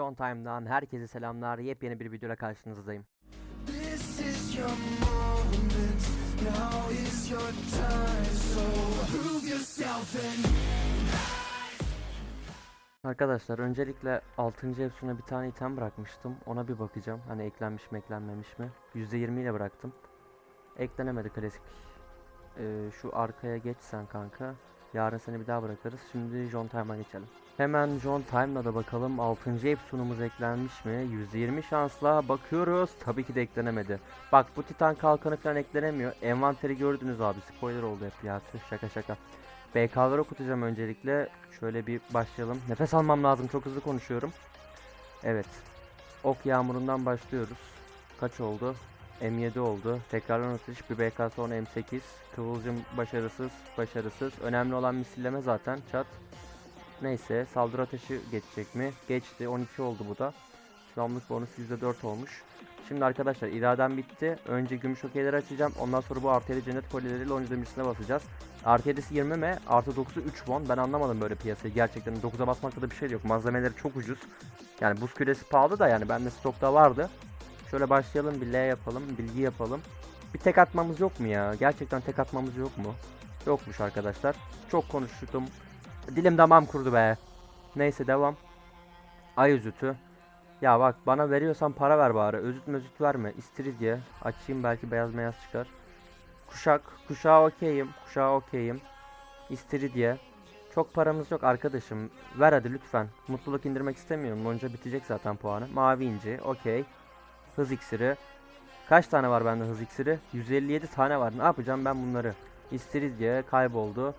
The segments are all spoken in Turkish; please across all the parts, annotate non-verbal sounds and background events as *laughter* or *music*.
John Time'dan herkese selamlar. Yepyeni bir videoyla karşınızdayım. Arkadaşlar öncelikle 6. Efsun'a bir tane item bırakmıştım. Ona bir bakacağım. Hani eklenmiş mi eklenmemiş mi? %20 ile bıraktım. Eklenemedi klasik. Ee, şu arkaya geç sen kanka. Yarın seni bir daha bırakırız. Şimdi John Time'a geçelim. Hemen John Time'la da bakalım 6. Efsun'umuz eklenmiş mi? %20 şansla bakıyoruz. Tabii ki de eklenemedi. Bak bu Titan kalkanı falan eklenemiyor. Envanteri gördünüz abi. Spoiler oldu hep ya. Tüh, Şaka şaka. BK'ları okutacağım öncelikle. Şöyle bir başlayalım. Nefes almam lazım. Çok hızlı konuşuyorum. Evet. Ok yağmurundan başlıyoruz. Kaç oldu? M7 oldu. Tekrardan atış bir BK sonra M8. Kıvılcım başarısız, başarısız. Önemli olan misilleme zaten. Çat. Neyse saldırı ateşi geçecek mi? Geçti. 12 oldu bu da. Şamlık bonus %4 olmuş. Şimdi arkadaşlar iradem bitti. Önce gümüş okeyleri açacağım. Ondan sonra bu artı 7 cennet kolyeleriyle 10. demirisine basacağız. Artı 7'si 20 mi? Artı 9'u 3 won. Ben anlamadım böyle piyasayı. Gerçekten 9'a basmakta da bir şey yok. Malzemeleri çok ucuz. Yani buz küresi pahalı da yani bende stokta vardı. Şöyle başlayalım bir L yapalım. Bilgi yapalım. Bir tek atmamız yok mu ya? Gerçekten tek atmamız yok mu? Yokmuş arkadaşlar. Çok konuştum. Dilim damağım kurudu be. Neyse devam. Ay üzütü. Ya bak bana veriyorsan para ver bari. Özüt mözüt verme. İstiridye. Açayım belki beyaz beyaz çıkar. Kuşak. Kuşağa okeyim. Kuşağa okeyim. İstiridye. Çok paramız yok arkadaşım. Ver hadi lütfen. Mutluluk indirmek istemiyorum. Onca bitecek zaten puanı. Mavi inci. Okey. Hız iksiri. Kaç tane var bende hız iksiri? 157 tane var. Ne yapacağım ben bunları? İstiridye kayboldu.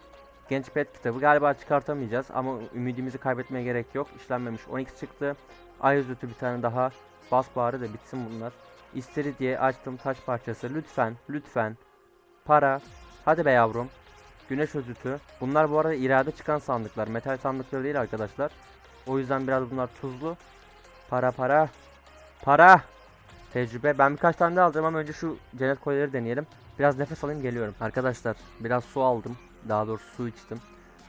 Genç pet kitabı galiba çıkartamayacağız ama ümidimizi kaybetmeye gerek yok. İşlenmemiş 12 çıktı. Ay özütü bir tane daha. Bas bari de bitsin bunlar. İstiridye açtım taş parçası. Lütfen, lütfen. Para. Hadi be yavrum. Güneş özütü. Bunlar bu arada irade çıkan sandıklar. Metal sandıkları değil arkadaşlar. O yüzden biraz bunlar tuzlu. Para para. Para. Tecrübe. Ben birkaç tane daha alacağım ama önce şu cennet kolyeleri deneyelim. Biraz nefes alayım geliyorum. Arkadaşlar biraz su aldım. Daha doğrusu su içtim.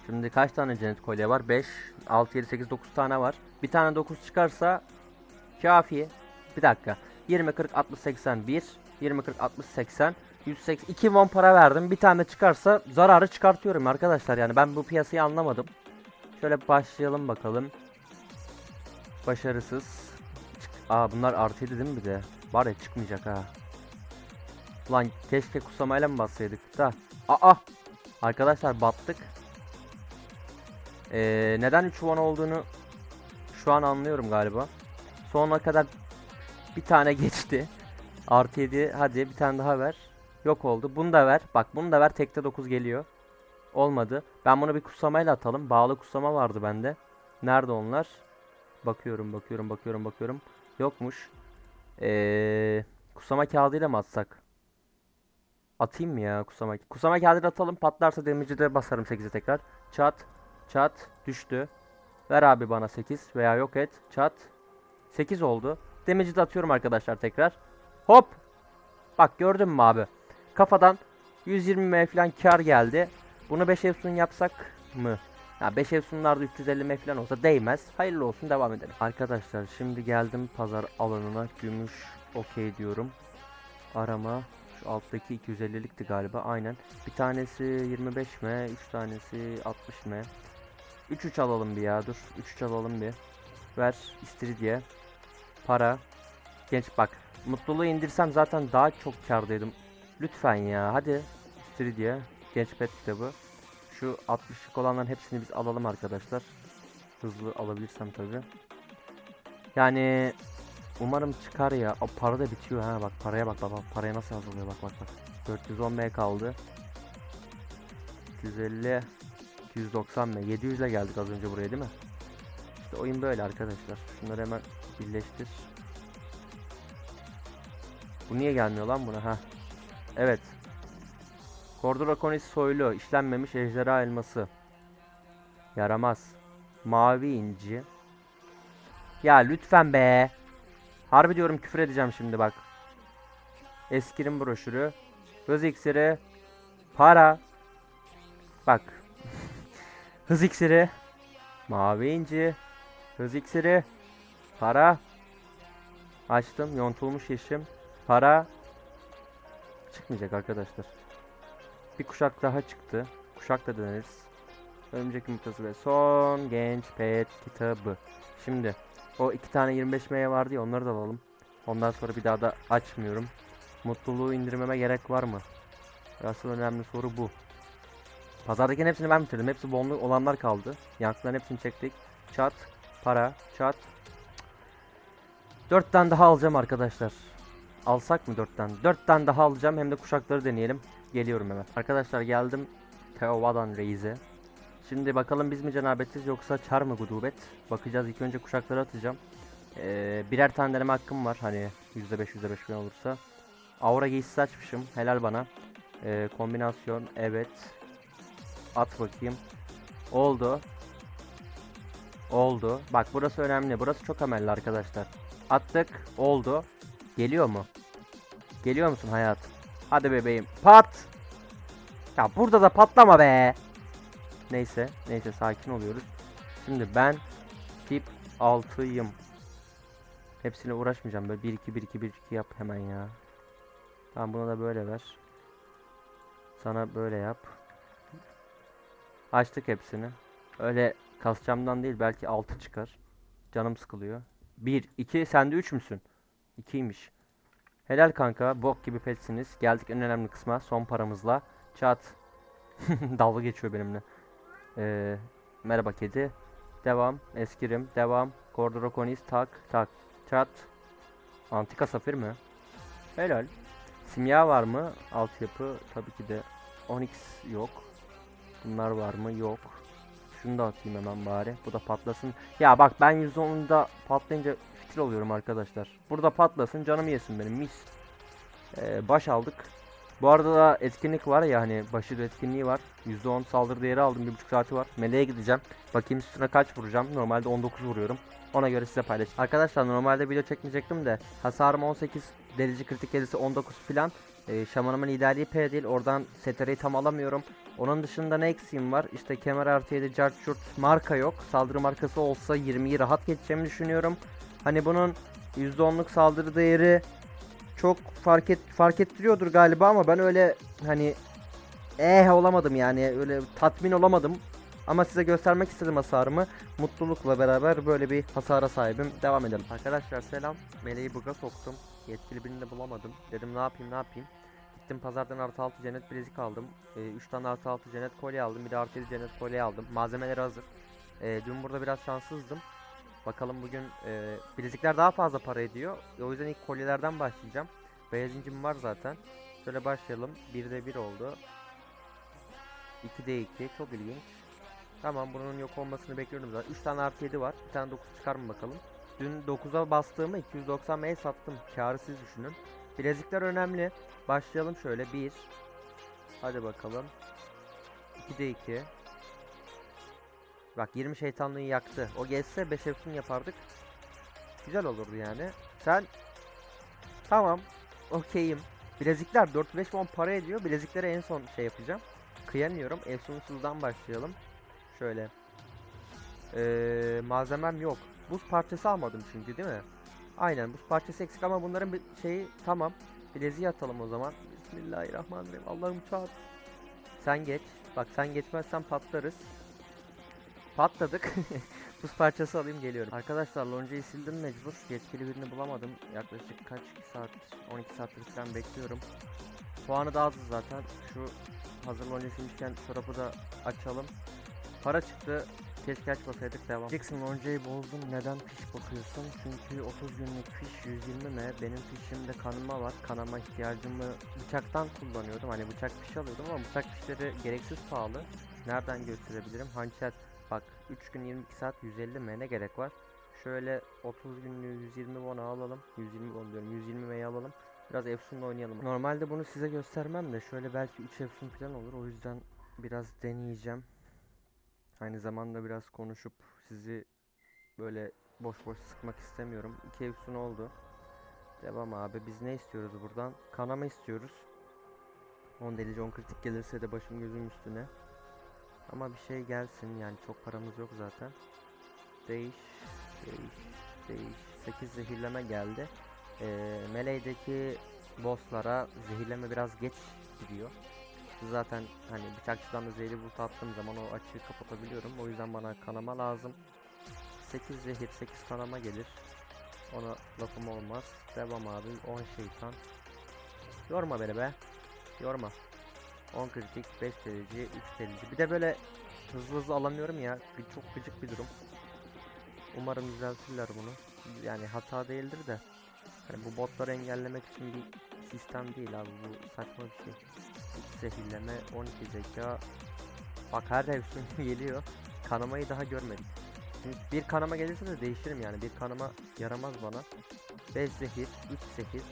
Şimdi kaç tane cennet kolye var? 5, 6, 7, 8, 9 tane var. Bir tane 9 çıkarsa kafi. Bir dakika. 20, 40, 60, 80, 1. 20, 40, 60, 80. 180, 2 won para verdim. Bir tane çıkarsa zararı çıkartıyorum arkadaşlar. Yani ben bu piyasayı anlamadım. Şöyle başlayalım bakalım. Başarısız. Aa bunlar artıydı değil mi bir de? Var ya çıkmayacak ha. Ulan keşke kusamayla mı bassaydık da. Aa! Arkadaşlar battık. Ee, neden 3 won olduğunu şu an anlıyorum galiba. Sonuna kadar bir tane geçti. Artı 7 hadi bir tane daha ver. Yok oldu. Bunu da ver. Bak bunu da ver. Tekte 9 geliyor. Olmadı. Ben bunu bir kusamayla atalım. Bağlı kusama vardı bende. Nerede onlar? Bakıyorum bakıyorum bakıyorum bakıyorum. Yokmuş. Ee, kusama kağıdıyla mı atsak? Atayım mı ya kusama? Kusama kağıdıyla atalım. Patlarsa damage'i de basarım 8'e tekrar. Çat. Çat. Düştü. Ver abi bana 8 veya yok et. Çat. 8 oldu. Damage'i de atıyorum arkadaşlar tekrar. Hop. Bak gördün mü abi? Kafadan 120 M falan kar geldi. Bunu 5 efsun yapsak mı? Ya 5 efsunlarda 350 M falan olsa değmez. Hayırlı olsun devam edelim. Arkadaşlar şimdi geldim pazar alanına. Gümüş okey diyorum. Arama. Şu alttaki 250'likti galiba. Aynen. Bir tanesi 25 M. 3 tanesi 60 M. 3-3 alalım bir ya dur. 3-3 alalım bir. Ver istiridye. Para. Genç bak. Mutluluğu indirsem zaten daha çok kardaydım. Lütfen ya hadi. İstiridye. Genç pet kitabı. Şu 60'lık olanların hepsini biz alalım arkadaşlar. Hızlı alabilirsem tabi. Yani umarım çıkar ya. O para da bitiyor ha bak paraya bak baba. Paraya nasıl yazılıyor bak bak bak. 410 M kaldı. 250 290 M. 700 ile geldik az önce buraya değil mi? İşte oyun böyle arkadaşlar. Şunları hemen birleştir. Bu niye gelmiyor lan buna ha? Evet. Kordorakonis soylu, işlenmemiş ejderha elması. Yaramaz. Mavi inci. Ya lütfen be. Harbi diyorum küfür edeceğim şimdi bak. Eskirim broşürü. Hız iksiri. Para. Bak. *laughs* Hız iksiri. Mavi inci. Hız iksiri. Para. Açtım. Yontulmuş yeşim. Para. Çıkmayacak arkadaşlar. Bir kuşak daha çıktı. Kuşak da deneriz. Örümcek yumurtası ve son genç pet kitabı. Şimdi o iki tane 25 meye vardı ya onları da alalım. Ondan sonra bir daha da açmıyorum. Mutluluğu indirmeme gerek var mı? Asıl önemli soru bu. Pazardakinin hepsini ben bitirdim. Hepsi bonlu olanlar kaldı. Yankıların hepsini çektik. Çat, para, çat. Dört tane daha alacağım arkadaşlar. Alsak mı dört tane? Dört tane daha alacağım hem de kuşakları deneyelim. Geliyorum hemen. Arkadaşlar geldim Teovadan Reis'e. Şimdi bakalım biz mi cenabetiz yoksa çar mı gudubet? Bakacağız ilk önce kuşakları atacağım. Ee, birer tane deneme hakkım var hani %5 %5 falan olursa. Aura giysisi açmışım helal bana. Ee, kombinasyon evet. At bakayım. Oldu. Oldu. Bak burası önemli. Burası çok amelli arkadaşlar. Attık. Oldu. Geliyor mu? Geliyor musun hayat? Hadi bebeğim. Pat. Ya burada da patlama be. Neyse. Neyse sakin oluyoruz. Şimdi ben tip 6'yım. Hepsine uğraşmayacağım. Böyle 1 2 1 2 1 2 yap hemen ya. Tamam buna da böyle ver. Sana böyle yap. Açtık hepsini. Öyle kasacağımdan değil belki 6 çıkar. Canım sıkılıyor. 1 2 sen de 3 müsün? 2'ymiş. Helal kanka. Bok gibi petsiniz. Geldik en önemli kısma. Son paramızla. Çat. *laughs* Dalga geçiyor benimle. Ee, merhaba kedi. Devam. Eskirim. Devam. Kordorokonis. Tak. Tak. Çat. Antika safir mi? Helal. Simya var mı? Altyapı tabii ki de. Onyx yok. Bunlar var mı? Yok. Şunu da atayım hemen bari. Bu da patlasın. Ya bak ben %10'unda patlayınca fitil oluyorum arkadaşlar. Burada patlasın canım yesin benim mis. Ee, baş aldık. Bu arada da etkinlik var ya hani başı etkinliği var. %10 saldırı değeri aldım. 1.5 saati var. Meleğe gideceğim. Bakayım üstüne kaç vuracağım. Normalde 19 vuruyorum. Ona göre size paylaşacağım. Arkadaşlar normalde video çekmeyecektim de hasarım 18 delici kritik gerisi 19 filan. Ee, şamanımın liderliği P değil. Oradan STR'yi tam alamıyorum. Onun dışında ne eksiğim var? İşte kemer artı 7 Judge Short marka yok. Saldırı markası olsa 20'yi rahat geçeceğimi düşünüyorum. Hani bunun %10'luk saldırı değeri çok fark et fark ettiriyordur galiba ama ben öyle hani eh olamadım yani öyle tatmin olamadım. Ama size göstermek istedim hasarımı. Mutlulukla beraber böyle bir hasara sahibim. Devam edelim. Arkadaşlar selam. Meleği buga soktum. Yetkili birini de bulamadım. Dedim ne yapayım ne yapayım. Gittim pazardan artı 6 cennet bilezik aldım. 3 tane artı 6 cennet kolye aldım. Bir de artı 7 cennet kolye aldım. Malzemeleri hazır. Ee, dün burada biraz şanssızdım. Bakalım bugün e, bilezikler daha fazla para ediyor. O yüzden ilk kolyelerden başlayacağım. Beyaz incim var zaten. Şöyle başlayalım. 1'de 1 oldu. 2'de 2. Çok ilginç. Tamam bunun yok olmasını bekliyorum zaten. 3 tane artı 7 var. Bir tane 9 çıkar mı bakalım. Dün 9'a bastığımı 290 M'ye sattım. Karı siz düşünün. Bilezikler önemli. Başlayalım şöyle. 1. Hadi bakalım. 2'de 2. Bak 20 şeytanlığı yaktı. O geçse 5 efsun yapardık. Güzel olurdu yani. Sen Tamam. Okeyim. Bilezikler 4-5 won para ediyor. Bileziklere en son şey yapacağım. Kıyamıyorum. Efsunsuzdan başlayalım. Şöyle. Ee, malzemem yok. Buz parçası almadım çünkü değil mi? Aynen buz parçası eksik ama bunların bir şeyi tamam. Bileziği atalım o zaman. Bismillahirrahmanirrahim. Allah'ım çağır. Sen geç. Bak sen geçmezsen patlarız. Patladık. *laughs* Buz parçası alayım geliyorum. Arkadaşlar loncayı sildim mecbur. Yetkili birini bulamadım. Yaklaşık kaç saat 12 saattir falan bekliyorum. Puanı da azdı zaten. Şu hazır lonca silmişken çorabı da açalım. Para çıktı. Keşke açmasaydık devam. Jackson loncayı bozdun. Neden fiş bakıyorsun? Çünkü 30 günlük fiş 120 m. Benim fişimde kanama var. Kanama ihtiyacımı bıçaktan kullanıyordum. Hani bıçak fiş alıyordum ama bıçak fişleri gereksiz pahalı. Nereden gösterebilirim? Hançer Bak 3 gün 22 saat 150 M ne gerek var? Şöyle 30 günlüğü 120 won alalım. 120 won diyorum 120 M'yi alalım. Biraz Efsun'la oynayalım. Normalde bunu size göstermem de şöyle belki 3 Efsun falan olur. O yüzden biraz deneyeceğim. Aynı zamanda biraz konuşup sizi böyle boş boş sıkmak istemiyorum. 2 Efsun oldu. Devam abi. Biz ne istiyoruz buradan? Kanama istiyoruz. 10 delici 10 kritik gelirse de başım gözüm üstüne. Ama bir şey gelsin yani çok paramız yok zaten. Değiş, değiş, değiş, 8 zehirleme geldi. Ee, Melee'deki bosslara zehirleme biraz geç gidiyor. Zaten hani bıçakçıdan da zehirli bulut attığım zaman o açığı kapatabiliyorum. O yüzden bana kanama lazım. 8 zehir 8 kanama gelir. Ona lafım olmaz. Devam abi 10 şeytan. Yorma beni be. Yorma. 10 kritik 5 derece 3 derece. Bir de böyle hızlı hızlı alamıyorum ya. gı- Çok gıcık bir durum. Umarım düzeltirler bunu. Yani hata değildir de. Hani bu botları engellemek için bir sistem değil abi. Bu saçma bir şey. Zehirleme 12 zeka. Bak her hepsinin *laughs* geliyor. Kanamayı daha görmedik. Şimdi bir kanama gelirse de değişirim yani. Bir kanama yaramaz bana. 5 zehir, 3 zehir.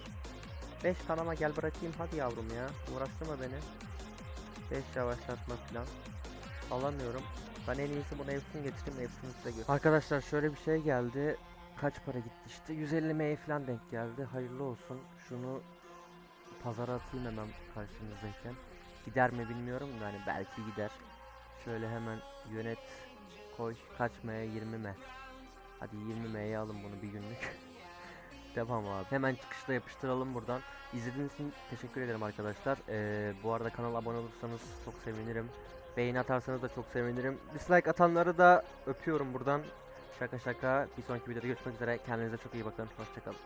5 kanama gel bırakayım hadi yavrum ya. Uğraştırma beni. 5 yavaşlatma falan. Alamıyorum. Ben en iyisi bunu Efsun getireyim Efsun'u size gör. Arkadaşlar şöyle bir şey geldi. Kaç para gitti işte 150 ME falan denk geldi. Hayırlı olsun. Şunu pazara atayım hemen karşınızdayken. Gider mi bilmiyorum da hani belki gider. Şöyle hemen yönet koy kaç M'ye 20 M. Hadi 20 M'ye alın bunu bir günlük. *laughs* Devam abi. Hemen çıkışta yapıştıralım buradan. İzlediğiniz için teşekkür ederim arkadaşlar. Ee, bu arada kanala abone olursanız çok sevinirim. Beğeni atarsanız da çok sevinirim. Dislike atanları da öpüyorum buradan. Şaka şaka. Bir sonraki videoda görüşmek üzere. Kendinize çok iyi bakın. Hoşçakalın.